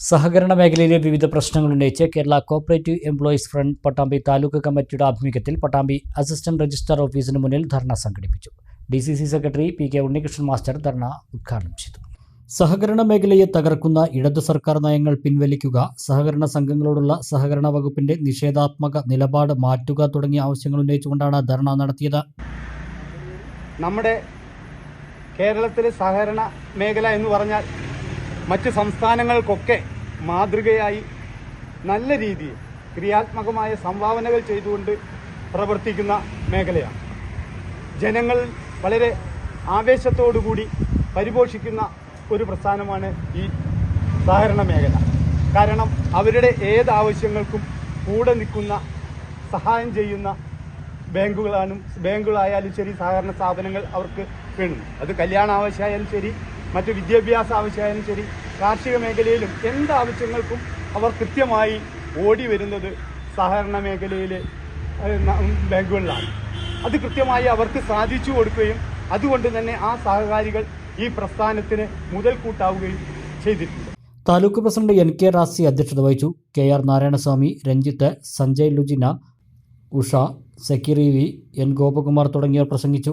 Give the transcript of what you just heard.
സഹകരണ മേഖലയിലെ വിവിധ പ്രശ്നങ്ങൾ ഉന്നയിച്ച് Kerala cooperative employees front Pattambi taluk കമ്മിറ്റിയുടെ ആഭിമുഖ്യത്തിൽ പട്ടാമ്പി അസിസ്റ്റന്റ് രജിസ്ട്രാർ ഓഫീസിന് മുന്നിൽ ധർണ സംഘടിപ്പിച്ചു. D C C secretary P K Unnikrishnan master dharna ഉദ്ഘാടനം ചെയ്തു. സഹകരണ മേഖലയെ തകർക്കുന്ന ഇടതു സർക്കാർ നയങ്ങൾ പിൻവലിക്കുക സഹകരണ സംഘങ്ങളോടുള്ള സഹകരണ വകുപ്പിന്റെ നിഷേധാത്മക നിലപാട് മാറ്റുക തുടങ്ങിയ ആവശ്യങ്ങൾ ഉന്നയിച്ചുകൊണ്ടാണ് ധർണ നടത്തിയത്. നമ്മുടെ കേരളത്തിലെ സഹകരണ മേഖല എന്ന് പറഞ്ഞാൽ മറ്റ് സംസ്ഥാനങ്ങൾക്കൊക്കെ മാതൃകയായി നല്ല രീതിയിൽ ക്രിയാത്മകമായ സംഭാവനകൾ ചെയ്തുകൊണ്ട് പ്രവർത്തിക്കുന്ന മേഖലയാണ്. ജനങ്ങൾ വളരെ ആവേശത്തോടുകൂടി പരിപോഷിക്കുന്ന ഒരു പ്രസ്ഥാനമാണ് ഈ സഹകരണ മേഖല. കാരണം അവരുടെ ഏത് ആവശ്യങ്ങൾക്കും കൂടെ നിൽക്കുന്ന സഹായം ചെയ്യുന്ന ബാങ്കുകളാണ് ബാങ്കുകളായാലും ശരി സഹകരണ സ്ഥാപനങ്ങൾ അവർക്ക് വേണം അത് കല്യാണ ആവശ്യമായാലും ശരി മറ്റ് വിദ്യാഭ്യാസ ആവശ്യമായാലും ശരി കാർഷിക മേഖലയിലും എന്ത് ആവശ്യങ്ങൾക്കും അവർ കൃത്യമായി ഓടി വരുന്നത് സഹകരണ മേഖലയിലെ ബാങ്കുകളിലാണ്. അത് കൃത്യമായി അവർക്ക് സാധിച്ചു കൊടുക്കുകയും അതുകൊണ്ട് തന്നെ ആ സഹകാരികൾ ഈ പ്രസ്ഥാനത്തിന് മുതൽക്കൂട്ടാവുകയും ചെയ്തിട്ടുണ്ട്. Taluk president N K Razi അധ്യക്ഷത വഹിച്ചു. കെ ആർ നാരായണസ്വാമി രഞ്ജിത്ത് സഞ്ജയ് ലുജിന ഉഷ സക്കീറി വി എൻ ഗോപകുമാർ തുടങ്ങിയവർ പ്രസംഗിച്ചു.